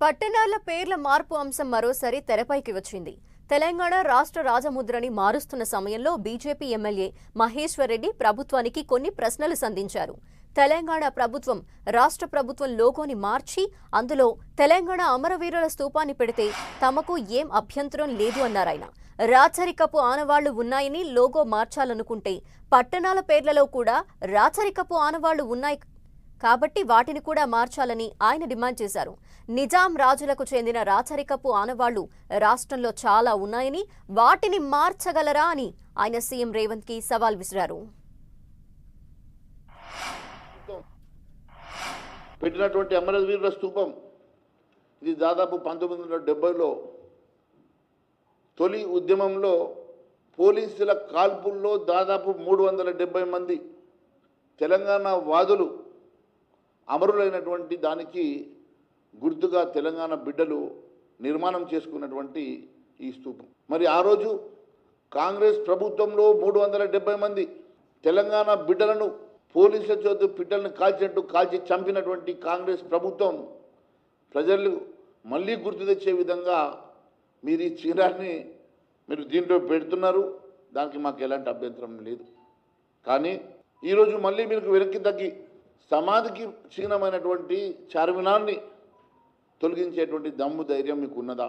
పట్టణాల పేర్ల మార్పు అంశం మరోసారి తెరపైకి వచ్చింది. తెలంగాణ రాష్ట్ర రాజముద్రని మారుస్తున్న సమయంలో బీజేపీ ఎమ్మెల్యే మహేశ్వర్ రెడ్డి ప్రభుత్వానికి కొన్ని ప్రశ్నలు సంధించారు. తెలంగాణ ప్రభుత్వం రాష్ట్ర ప్రభుత్వం లోగోని మార్చి అందులో తెలంగాణ అమరవీరుల స్తూపాన్ని పెడితే తమకు ఏం అభ్యంతరం లేదు అన్నారాయన రాచరికపు ఆనవాళ్ళు ఉన్నాయని లోగో మార్చాలనుకుంటే పట్టణాల పేర్లలో కూడా రాచరికపు ఆనవాళ్ళు ఉన్నాయి కాబట్టి వాటిని కూడా మార్చాలని ఆయన డిమాండ్ చేశారు. నిజాం రాజులకు చెందిన రాచరికపు ఆనవాళ్ళు రాష్ట్రంలో చాలా ఉన్నాయని వాటిని మార్చగలరా అని ఆయన సీఎం రేవంత్కి సవాల్ విసిరారు. పెట్టినటువంటి అమరవీరుల స్తూపం ఇది దాదాపు పంతొమ్మిది వందల డెబ్బైలో తొలి ఉద్యమంలో పోలీసుల కాల్పుల్లో దాదాపు మూడు వందల డెబ్బై మంది తెలంగాణ వాదులు అమరులైనటువంటి దానికి గుర్తుగా తెలంగాణ బిడ్డలు నిర్మాణం చేసుకున్నటువంటి ఈ స్థూపం. మరి ఆ రోజు కాంగ్రెస్ ప్రభుత్వంలో మూడు వందల డెబ్బై మంది తెలంగాణ బిడ్డలను పోలీసుల చేతు పిట్టలను కాల్చినట్టు కాల్చి చంపినటువంటి కాంగ్రెస్ ప్రభుత్వం ప్రజలు మళ్ళీ గుర్తు తెచ్చే విధంగా మీరు ఈ చీరాన్ని మీరు దీంట్లో పెడుతున్నారు. దానికి మాకు ఎలాంటి అభ్యంతరం లేదు. కానీ ఈరోజు మళ్ళీ మీకు వెనక్కి తగ్గి సమాధికి చిహ్నమైనటువంటి చార్మినార్ని తొలగించేటువంటి దమ్ము ధైర్యం మీకు ఉన్నదా